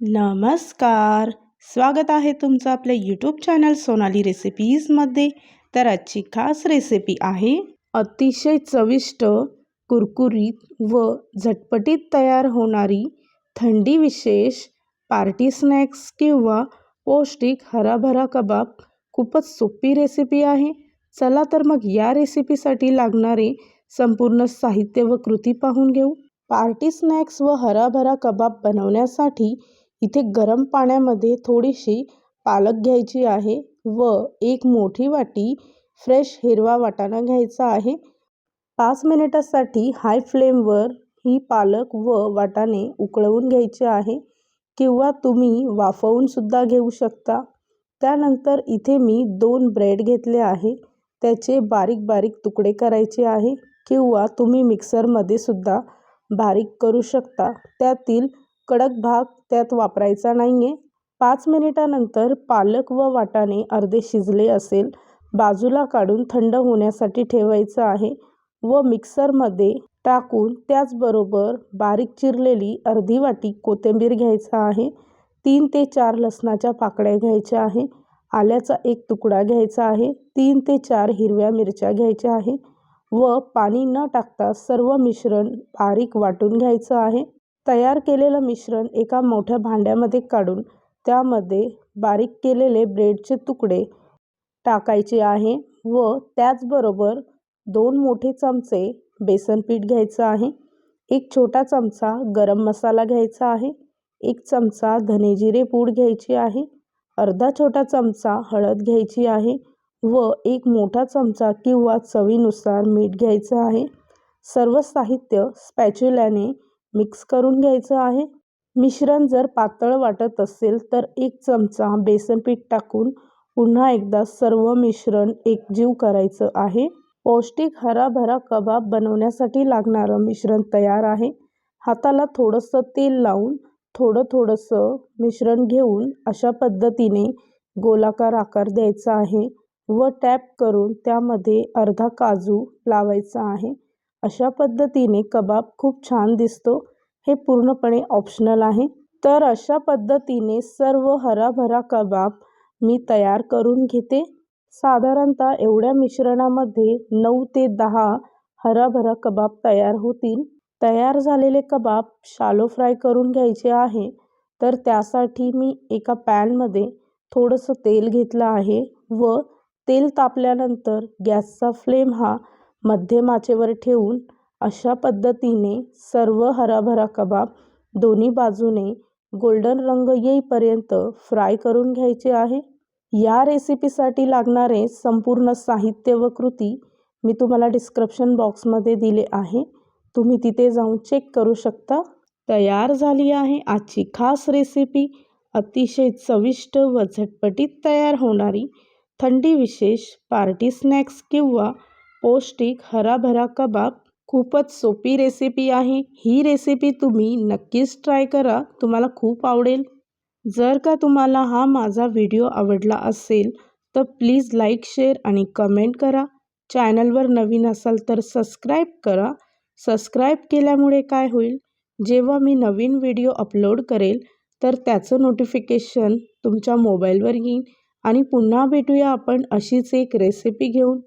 नमस्कार. स्वागत आहे तुमचं आपल्या यूट्यूब चॅनल सोनाली रेसिपीजमध्ये तर आजची खास रेसिपी आहे अतिशय चविष्ट कुरकुरीत व झटपटीत तयार होणारी थंडी विशेष पार्टी स्नॅक्स किंवा पौष्टिक हराभरा कबाब खूपच सोपी रेसिपी आहे. चला तर मग या रेसिपीसाठी लागणारे संपूर्ण साहित्य व कृती पाहून घेऊ. पार्टी स्नॅक्स व हराभरा कबाब बनवण्यासाठी इथे गरम पाण्यामध्ये थोडीशी पालक घ्यायची आहे व एक मोठी वाटी फ्रेश हिरवा वाटाणा घ्यायचा आहे. पाच मिनिटासाठी हाय फ्लेमवर ही पालक व वाटाणे उकळवून घ्यायचे आहे किंवा तुम्ही वाफवूनसुद्धा घेऊ शकता. त्यानंतर इथे मी दोन ब्रेड घेतले आहे. त्याचे बारीक बारीक तुकडे करायचे आहे किंवा तुम्ही मिक्सरमध्ये सुद्धा बारीक करू शकता. त्यातील कडक भाग त्यात वापरायचा नाही आहे पाच मिनिटानंतर पालक व वाटाणे अर्धे शिजले असेल. बाजूला काढून थंड होण्यासाठी ठेवायचं आहे व मिक्सरमध्ये टाकून त्याचबरोबर बारीक चिरलेली अर्धी वाटी कोथिंबीर घ्यायचा आहे. तीन ते चार लसणाच्या पाकळ्या घ्यायच्या आहे. आल्याचा एक तुकडा घ्यायचा आहे. तीन ते चार हिरव्या मिरच्या घ्यायच्या आहे व पाणी न टाकता सर्व मिश्रण बारीक वाटून घ्यायचं आहे. तयार केलेलं मिश्रण एका मोठ्या भांड्यामध्ये काढून त्यामध्ये बारीक केलेले ब्रेडचे तुकडे टाकायचे आहे व त्याचबरोबर दोन मोठे चमचे बेसन पीठ घ्यायचं आहे एक छोटा चमचा गरम मसाला घ्यायचा आहे एक चमचा धनेजिरे पूड घ्यायची आहे अर्धा छोटा चमचा हळद घ्यायची आहे व एक मोठा चमचा किंवा चवीनुसार मीठ घ्यायचं आहे. सर्व साहित्य स्पॅच्युल्याने मिक्स करून घ्यायचं आहे. मिश्रण जर पातळ वाटत असेल तर एक चमचा बेसन पीठ टाकून पुन्हा एकदा सर्व मिश्रण एकजीव करायचं आहे. पौष्टिक हराभरा कबाब बनवण्यासाठी लागणारं मिश्रण तयार आहे. हाताला थोडंसं तेल लावून थोडं थोडंसं मिश्रण घेऊन अशा पद्धतीने गोलाकार आकार द्यायचा आहे व टॅप करून त्यामध्ये अर्धा काजू लावायचा आहे. अशा पद्धतीने कबाब खूप छान दिसतो. हे पूर्णपणे ऑप्शनल आहे. तर अशा पद्धतीने सर्व हराभरा कबाब मी तयार करून घेते. साधारणतः एवढ्या मिश्रणामध्ये नऊ ते दहा हराभरा कबाब तयार होतील. तयार झालेले कबाब शालो फ्राय करून घ्यायचे आहे. तर त्यासाठी मी एका पॅनमध्ये थोडंसं तेल घेतलं आहे व तेल तापल्यानंतर गॅसचा फ्लेम हा मध्यमाचेवर ठेवून अशा पद्धतीने सर्व हराभरा कबाब दोन्ही बाजूने गोल्डन रंग येईपर्यंत फ्राय करून घ्यायचे आहे. या रेसिपीसाठी लागणारे संपूर्ण साहित्य व कृती मी तुम्हाला डिस्क्रिप्शन बॉक्समध्ये दिले आहे. तुम्ही तिथे जाऊन चेक करू शकता. तयार झाली आहे आजची खास रेसिपी. अतिशय चविष्ट व झटपटीत तयार होणारी थंडी विशेष पार्टी स्नॅक्स किंवा पौष्टिक हराभरा कबाब खूपच सोपी रेसिपी आहे. ही रेसिपी तुम्ही नक्कीच ट्राय करा. तुम्हाला खूप आवडेल. जर का तुम्हाला हा माझा व्हिडिओ आवडला असेल तर प्लीज लाईक शेअर आणि कमेंट करा. चॅनलवर नवीन असाल तर सबस्क्राईब करा. सबस्क्राईब केल्यामुळे काय होईल? जेव्हा मी नवीन व्हिडिओ अपलोड करेल तर त्याचं नोटिफिकेशन तुमच्या मोबाईलवर येईल. आणि पुन्हा भेटूया आपण अशीच एक रेसिपी घेऊन.